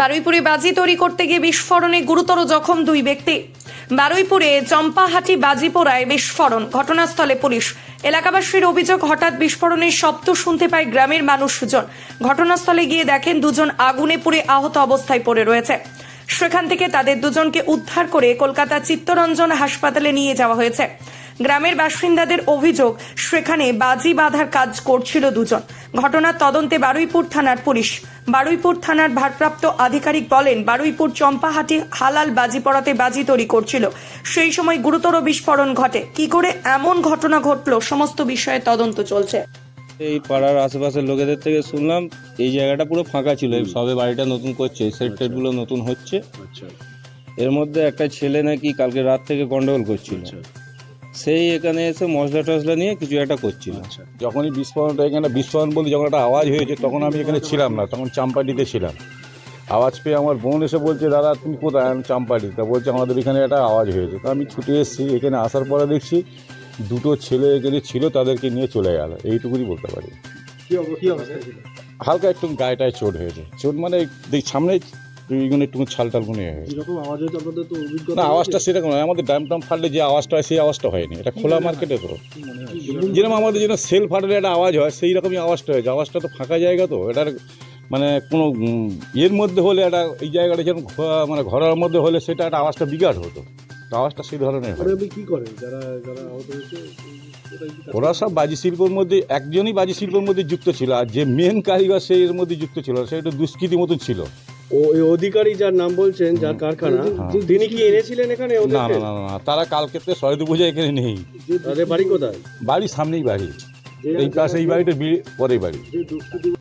বারুইপুরে বাজি তৈরি করতে গিয়ে বিস্ফোরণে গুরুতর জখম দুই ব্যক্তি। বারুইপুরে চম্পাহাটি বাজিপোড়ায় বিস্ফোরণ। ঘটনাস্থলে পুলিশ। এলাকাবাসীর অভিযোগ, হঠাৎ বিস্ফোরণের শব্দ শুনতে পায় গ্রামের মানুষজন। ঘটনাস্থলে গিয়ে দেখেন দুজন আগুনে পুড়ে আহত অবস্থায় পড়ে রয়েছে। সেখান থেকে তাদের দুজনকে উদ্ধার করে কলকাতা চিত্তরঞ্জন হাসপাতালে নিয়ে যাওয়া হয়েছে। গ্রামের বাসিন্দাদের অভিযোগ সেখানে বাজি বাঁধার কাজ করছিল দুজন। ঘটনার তদন্তে বারুইপুর থানার পুলিশ। বারুইপুর থানার ভারপ্রাপ্ত আধিকারিক বলেন বারুইপুর চম্পাহাটি হালাল বাজি পড়াতে বাজি তৈরি করছিল। সেই সময় গুরুতর বিস্ফোরণ ঘটে। কি করে এমন ঘটনা ঘটলো সমস্ত বিষয়ে তদন্ত চলছে। এই পাড়ার আশেপাশের লোকেদের থেকে শুনলাম এই জায়গাটা পুরো ফাঁকা ছিল। সবে বাড়িটা নতুন করছে সেট টেটগুলো নতুন হচ্ছে। আচ্ছা। এর মধ্যে একটা ছেলে নাকি কালকে রাত থেকে গন্ডগোল করছিল। আচ্ছা। সেই এখানে এসে মশলা টসলা নিয়ে কিছু একটা করছিল। আচ্ছা যখনই বিস্ফোরণটা এখানে বিস্ফোরণ বলতে যখন একটা আওয়াজ হয়েছে তখন আমি এখানে ছিলাম না তখন চাম্পাটিতে ছিলাম। আওয়াজ পেয়ে আমার বোন এসে বলছে দাদা তুমি কোথায়? আমি চাম্পাটি তা বলছে আমাদের এখানে একটা আওয়াজ হয়েছে। তো আমি ছুটে এসেছি এখানে আসার পরে দেখছি দুটো ছেলে এখানে ছিল তাদেরকে নিয়ে চলে গেল। এইটুকুনি বলতে পারি। কি অব- কি অবস্থা হালকা একটু গায়েটায় চোট হয়েছে। চোট মানে সামনে এইগুলো একটু ছাল টাল মনে আওয়াজ আপনাদের তো অভিজ্ঞতা না আওয়াজটা সেরকম নয়। আমাদের ড্যাম টাম ফাটলে যে আওয়াজটা হয় সেই আওয়াজটা হয়নি। এটা খোলা মার্কেটে তো। যেরকম আমাদের যেন সেল ফাটলে একটা আওয়াজ হয় সেই রকমই আওয়াজটা হয়েছে। আওয়াজটা তো ফাঁকা জায়গা তো। এটার মানে কোনো ইয়ের মধ্যে হলে একটা এই জায়গাটা যেরকম মানে ঘরের মধ্যে হলে সেটা একটা আওয়াজটা বিঘাট হতো। তো আওয়াজটা সেই ধরনের হয়। কি যারা যারা আহত হয়েছে ওরা সব বাজি শিল্পের মধ্যে একজনই বাজি শিল্পের মধ্যে যুক্ত ছিল। আর যে মেন কারিগর সেই এর মধ্যে যুক্ত ছিল। সে একটু দুষ্কৃতি মতন ছিল। ও ওই অধিকারী যার নাম বলছেন যার কারখানা তিনি কি এনেছিলেন এখানে না না না না তারা কালকে সরস্বতী পূজা এখানে নেই। তাদের বাড়ি কোথায়? বাড়ির সামনেই বাড়ি। এই পাশে এই বাড়িটা পরে বাড়ি।